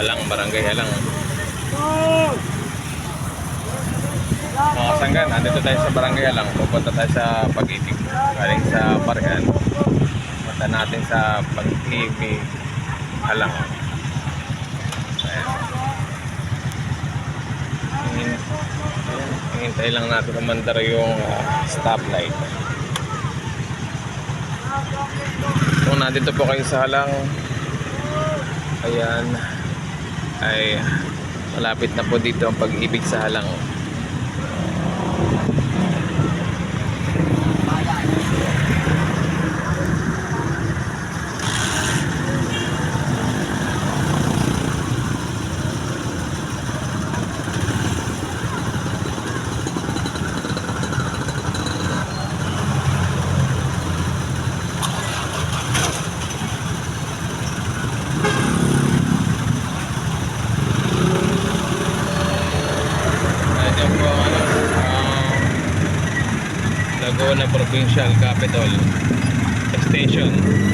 Halang, barangay Halang. Mga sanggan, nandito tayo sa barangay Halang. Pupunta tayo sa pag-ibig. Galing sa Barhan. Punta natin sa pag-ibig Halang. Ayan. Hingin- lang natin kumandar yung ah, stoplight. Kung nandito po kayo sa Halang, ayan, ay malapit na po dito ang pag-ibig sa Halang. Nandiyan po ang ano, ang Laguna Provincial Capital Station. Mga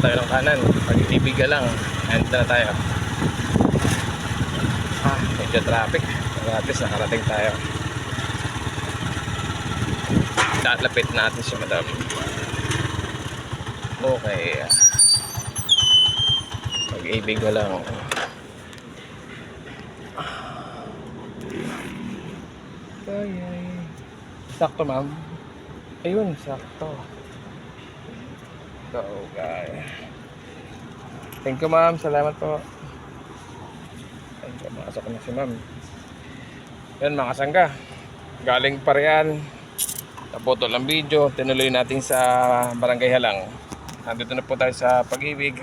tayo ng kanan. Pag-ibig ka lang. Enter na tayo. Ah, medyo traffic. Pero at least nakarating tayo. Lalapit natin si madam. Okay. Pag-ibig ka lang. Ay, Sakto, ma'am. Ayun, sakto. So, guys. Thank you, ma'am. Salamat po. Thank you. Makasok na si ma'am. Yan, mga sangga. Galing pa riyan. Naputol ang video. Tinuloy natin sa Barangay Halang. Nandito na po tayo sa pag-ibig.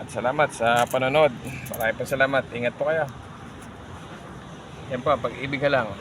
At salamat sa panonood. Maraming po salamat. Ingat po kayo. Yan po, pag-ibig Halang.